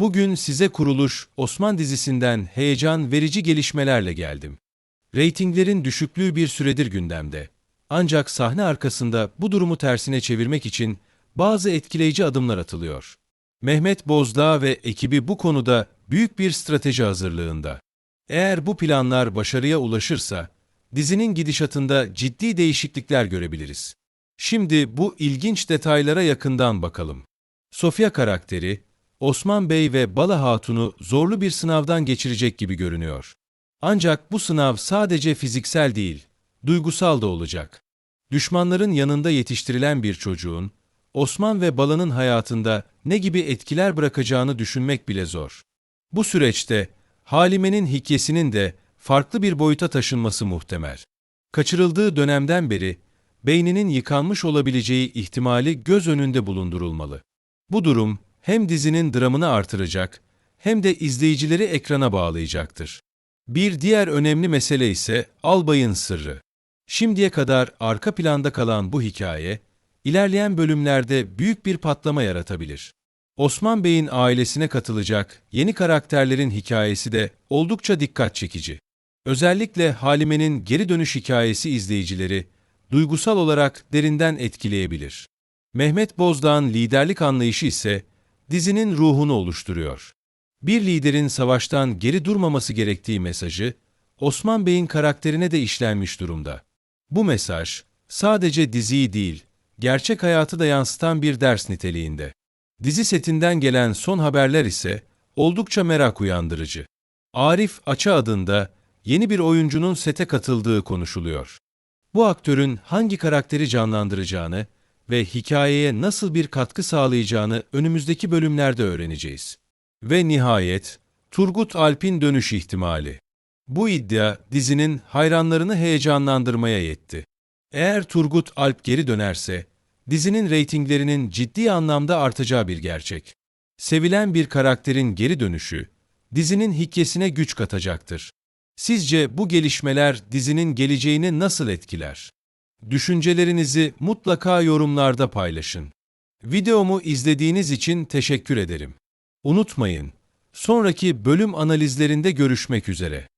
Bugün size kuruluş Osman dizisinden heyecan verici gelişmelerle geldim. Reytinglerin düşüklüğü bir süredir gündemde. Ancak sahne arkasında bu durumu tersine çevirmek için bazı etkileyici adımlar atılıyor. Mehmet Bozdağ ve ekibi bu konuda büyük bir strateji hazırlığında. Eğer bu planlar başarıya ulaşırsa, dizinin gidişatında ciddi değişiklikler görebiliriz. Şimdi bu ilginç detaylara yakından bakalım. Sofya karakteri, Osman Bey ve Bala Hatun'u zorlu bir sınavdan geçirecek gibi görünüyor. Ancak bu sınav sadece fiziksel değil, duygusal da olacak. Düşmanların yanında yetiştirilen bir çocuğun, Osman ve Bala'nın hayatında ne gibi etkiler bırakacağını düşünmek bile zor. Bu süreçte Halime'nin hikayesinin de farklı bir boyuta taşınması muhtemel. Kaçırıldığı dönemden beri beyninin yıkanmış olabileceği ihtimali göz önünde bulundurulmalı. Bu durum hem dizinin dramını artıracak hem de izleyicileri ekrana bağlayacaktır. Bir diğer önemli mesele ise Albay'ın sırrı. Şimdiye kadar arka planda kalan bu hikaye, ilerleyen bölümlerde büyük bir patlama yaratabilir. Osman Bey'in ailesine katılacak yeni karakterlerin hikayesi de oldukça dikkat çekici. Özellikle Halime'nin geri dönüş hikayesi izleyicileri duygusal olarak derinden etkileyebilir. Mehmet Bozdağ'ın liderlik anlayışı ise dizinin ruhunu oluşturuyor. Bir liderin savaştan geri durmaması gerektiği mesajı Osman Bey'in karakterine de işlenmiş durumda. Bu mesaj sadece diziyi değil, gerçek hayatı da yansıtan bir ders niteliğinde. Dizi setinden gelen son haberler ise oldukça merak uyandırıcı. Arif Açı adında yeni bir oyuncunun sete katıldığı konuşuluyor. Bu aktörün hangi karakteri canlandıracağını ve hikayeye nasıl bir katkı sağlayacağını önümüzdeki bölümlerde öğreneceğiz. Ve nihayet Turgut Alp'in dönüş ihtimali. Bu iddia dizinin hayranlarını heyecanlandırmaya yetti. Eğer Turgut Alp geri dönerse, dizinin reytinglerinin ciddi anlamda artacağı bir gerçek. Sevilen bir karakterin geri dönüşü, dizinin hikayesine güç katacaktır. Sizce bu gelişmeler dizinin geleceğini nasıl etkiler? Düşüncelerinizi mutlaka yorumlarda paylaşın. Videomu izlediğiniz için teşekkür ederim. Unutmayın, sonraki bölüm analizlerinde görüşmek üzere.